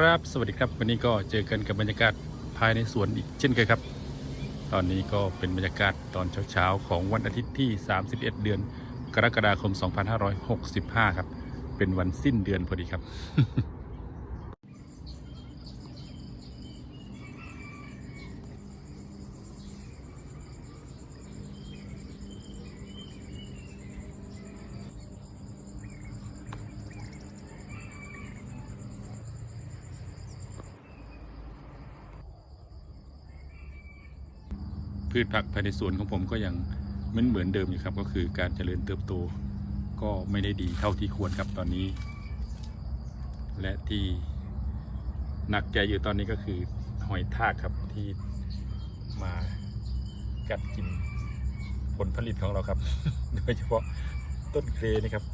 ครับ สวัสดีครับ วันนี้ก็เจอกันกับบรรยากาศภายในสวนอีกเช่นเคยครับ ตอนนี้ก็เป็นบรรยากาศตอนเช้าๆ ของวันอาทิตย์ที่ 31 เดือน กรกฎาคม 2565 ครับ เป็นวันสิ้นเดือนพอดีครับ พืชผักภายในสวนของผมก็ยังเหมือนเหมือนเดิมอยู่ครับ ก็คือการเจริญเติบโตก็ไม่ได้ดีเท่าที่ควรครับตอนนี้ และที่หนักใจอยู่ตอนนี้ก็คือหอยทากครับที่มากัดกินผลผลิตของเราครับ โดยเฉพาะต้นเครนะครับ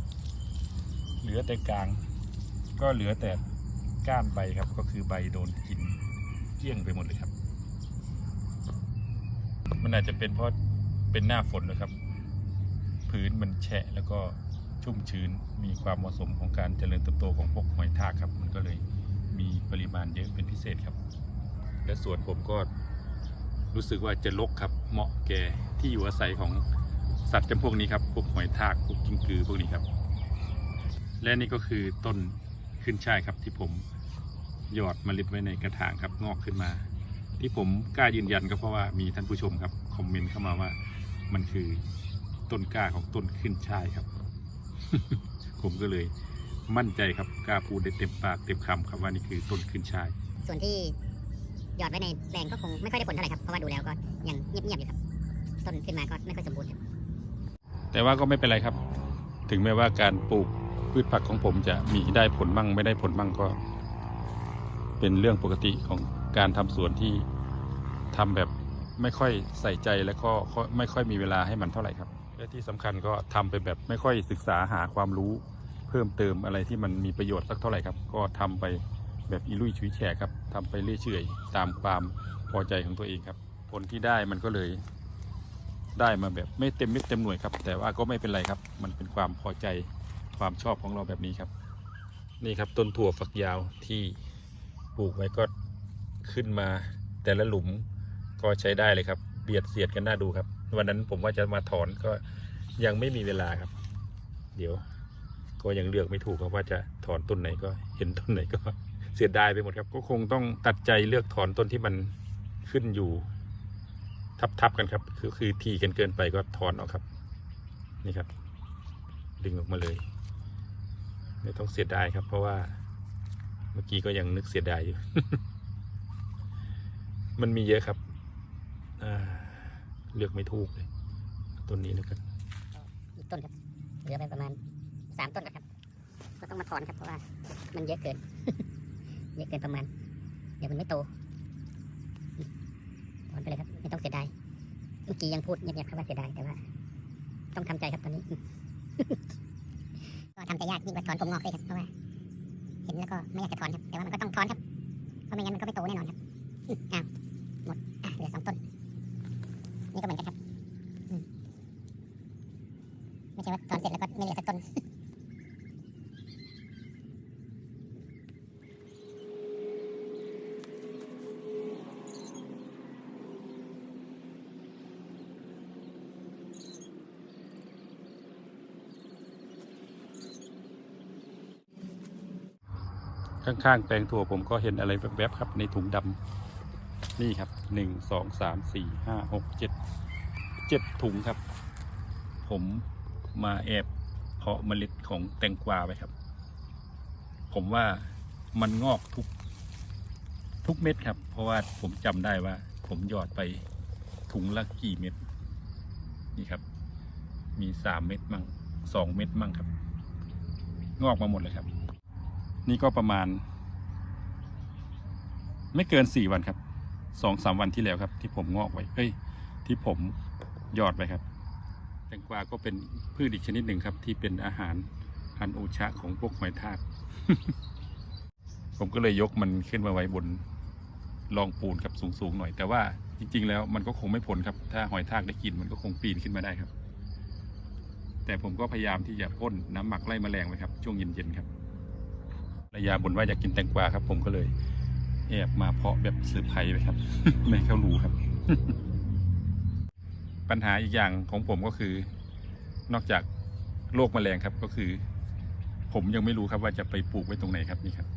เหลือแต่กลาง ก็เหลือแต่ก้านใบครับ ก็คือใบโดนกินเกลี้ยงไปหมดเลยครับ มันอาจจะเป็นเพราะเป็นหน้าฝนนะครับ พื้นมันแฉะแล้วก็ชุ่มชื้นมีความเหมาะสมของการเจริญเติบโตของพวกหอยทากครับ มันก็เลยมีปริมาณเยอะเป็นพิเศษครับ และสวนผมก็รู้สึกว่าจะรกครับ เหมาะแก่ที่อยู่อาศัยของสัตว์จำพวกนี้ครับพวกหอยทากพวกกิ้งกือพวกนี้ครับ และนี่ก็คือต้นขึ้นช่ายครับที่ผมหยอดเมล็ดไว้ในกระถางครับงอกขึ้นมา ที่ผมกล้ายืนยันก็เพราะว่ามีท่านผู้ชมครับคอมเมนต์เข้ามาว่า มันคือต้นกล้าของต้นขึ้นช่ายครับ ผมก็เลยมั่นใจครับกล้าพูดได้เต็มปากเต็มคำครับว่านี่คือต้นขึ้นช่าย ส่วนที่หยอดไว้ในแปลงก็คงไม่ค่อยได้ผลเท่าไหร่ครับเพราะว่าดูแล้วก็ยังเงียบๆอยู่ครับต้นขึ้นมาก็ไม่ค่อยสมบูรณ์ครับแต่ว่าก็ไม่เป็นไรครับ ถึงแม้ว่าการปลูกพืชผักของผมจะมีได้ผลมั่งไม่ได้ผลมั่งก็ เป็นเรื่องปกติของ การทำสวนที่ทำแบบไม่ค่อยใส่ใจและก็ไม่ค่อยมีเวลาให้มันเท่าไหร่ครับ และที่สำคัญก็ทำไปแบบไม่ค่อยศึกษาหาความรู้ เพิ่มเติมอะไรที่มันมีประโยชน์สักเท่าไหร่ครับ ก็ทำไปแบบอีลุยชุยแฉครับทำไปเรื่อยๆตามความพอใจของตัวเองครับ ผลที่ได้มันก็เลยได้มาแบบไม่เต็มเม็ดเต็มหน่วยครับ แต่ว่าก็ไม่เป็นไรครับ มันเป็นความพอใจความชอบของเราแบบนี้ครับ นี่ครับต้นถั่วฝักยาวที่ปลูกไว้ก็ ขึ้นมาแต่ละหลุมก็ใช้ได้เลยครับ เบียดเสียดกันน่าดูครับ วันนั้นผมว่าจะมาถอนก็ยังไม่มีเวลาครับ เดี๋ยว ก็ยังเลือกไม่ถูกครับว่าจะถอนต้นไหนก็เห็นต้นไหนก็เสียดายไปหมดครับ ก็คงต้องตัดใจเลือกถอนต้นที่มันขึ้นอยู่ ทับๆกันครับ คือคือทีกันเกินไปก็ถอนออกครับ นี่ครับ ดึงออกมาเลย ไม่ต้องเสียดายครับ เพราะว่าเมื่อกี้ก็ยังนึกเสียดายอยู่ มันมีเยอะครับเลือกไม่ถูกเลยต้นนี้แล้วกันอีกต้นครับเหลือไปประมาณสามต้นแล้วครับ ก็ต้องมาถอนครับเพราะว่า มันเยอะเกิน เยอะเกินประมาณ เดี๋ยวมันไม่โตถอนไปเลยครับ ไม่ต้องเสียดายเมื่อกี้ยังพูดเงียบๆครับว่าเสียดายแต่ว่า ต้องทำใจครับตอนนี้ก็ทำใจยากยิ่งกว่าถอนผมงอกเลยครับเพราะว่า เห็นแล้วก็ไม่อยากจะถอนครับแต่ว่ามันก็ต้องถอนครับเพราะไม่งั้นมันก็ไม่โตแน่นอนครับอ้าว เหลือสองต้น นี่ก็เหมือนกันครับไม่ใช่ว่าถอนเสร็จแล้วก็ไม่เหลือสักต้นข้างๆแปลงถั่วผมก็เห็นอะไรแวบๆครับในถุงดำ นี่ครับหนึ่งสองสามสี่ห้าหกเจ็ดเจ็ดถุงครับ ผมมาแอบเพาะเมล็ดของแตงกวาไว้ครับ ผมว่ามันงอกทุกทุกเม็ดครับ เพราะว่าผมจำได้ว่า ผมหยอดไปถุงละกี่เม็ดนี่ครับ มีสามเม็ดมั่งสองเม็ดมั่งครับ งอกมาหมดเลยครับ นี่ก็ประมาณ ไม่เกินสี่วันครับ สองสามวันที่แล้วครับ ที่ผมงอกไว้ เอ้ย ที่ผมยอดไว้ครับ แตงกวาก็เป็นพืชอีกชนิดหนึ่งครับ ที่เป็นอาหารอันโอชะของพวกหอยทาก ผมก็เลยยกมันขึ้นมาไว้บนรองปูนครับสูงๆหน่อย แต่ว่าจริง ๆ แล้วมันก็คงไม่ผลครับ ถ้าหอยทากได้กินมันก็คงปีนขึ้นมาได้ครับ แต่ผมก็พยายามที่จะพ่นน้ำหมักไล่แมลงไว้ครับ ช่วงเย็นๆครับภรรยาบ่นว่าอยากกินแตงกวาครับ ผมก็เลย แอบมาเพาะแบบเซอร์ไพรส์ไปครับ ไม่ให้ารู้ครับ ปัญหาอีกอย่างของผมก็คือ นอกจากโรคแมลงครับก็คือ ผมยังไม่รู้ครับว่าจะไปปลูกไว้ตรงไหนครับนี่ครับ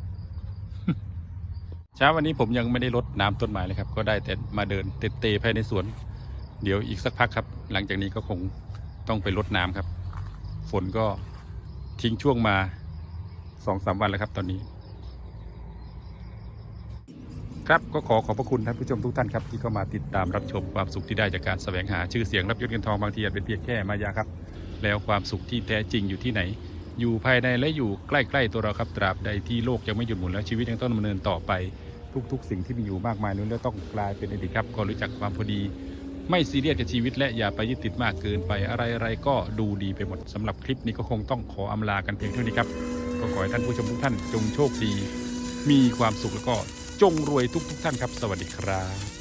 เช้าวันนี้ผมยังไม่ได้รดน้ำต้นไม้เลยครับ ก็ได้แต่มาเดินเตะเตะภายในสวน เดี๋ยวอีกสักพักครับ หลังจากนี้ก็คงต้องไปรดน้ำครับ ฝนก็ทิ้งช่วงมาสองสามวันแล้วครับตอนนี้ ครับก็ขอขอบพระคุณท่านผู้ชมทุกท่านครับที่เข้ามาติดตามรับชมความสุขที่ได้จากการแสวงหาชื่อเสียงรับยศเงินทองบางทีอาจเป็นเพียงแค่มายาครับ แล้วความสุขที่แท้จริงอยู่ที่ไหน อยู่ภายในและอยู่ใกล้ๆตัวเราครับตราบใดที่โลกยังไม่หยุดหมุนและชีวิตยังต้องดำเนินต่อไปทุก ๆ สิ่งที่มีอยู่มากมายนั้นแล้วต้องกลายเป็นอดีตครับก็รู้จักความพอดี ไม่ซีเรียสกับชีวิตและอย่าไปยึดติดมากเกินไปอะไรๆก็ดูดีไปหมดสำหรับคลิปนี้ก็คงต้องขออำลากันเพียงเท่านี้ครับก็ขอให้ท่านผู้ชมทุกท่านจงโชคดี มีความสุขแล้วก็ จงรวยทุกทุกท่านครับ สวัสดีครับ